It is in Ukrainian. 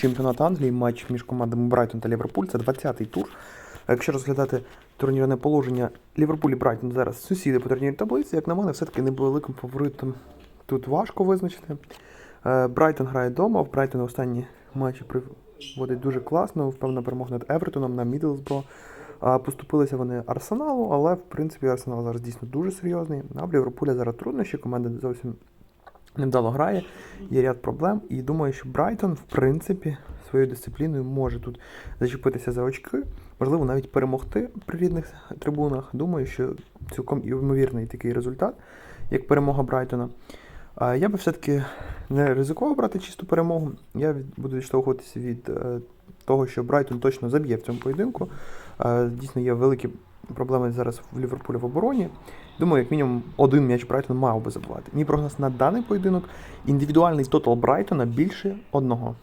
чемпіонат Англії, матч між командами Брайтон та Ліверпуль. Це 20-й тур. Якщо розглядати турнірне положення, Ліверпуль і Брайтон зараз сусіди по турнірній таблиці, як на мене, все-таки невеликим фаворитом тут важко визначити. Е, Брайтон грає вдома, в Брайтон останні матчі проводить дуже класно, впевнена перемога над Евертоном на Мідлсбро. Поступилися вони Арсеналу, але в принципі Арсенал зараз дійсно дуже серйозний. А в Ліверпуля зараз труднощі, команда зовсім невдало грає, є ряд проблем. І думаю, що Брайтон, в принципі, своєю дисципліною може тут зачепитися за очки, можливо, навіть перемогти при рідних трибунах. Думаю, що цілком ймовірний такий результат, як перемога Брайтона. Я би все-таки не ризикував брати чисту перемогу. Я буду відштовхуватися від е, того, що Брайтон точно заб'є в цьому поєдинку. Дійсно, є великі проблеми зараз в Ліверпулі в обороні. Думаю, як мінімум один м'яч Брайтон мав би забувати. Мій прогноз на даний поєдинок індивідуальний тотал Брайтона більше одного.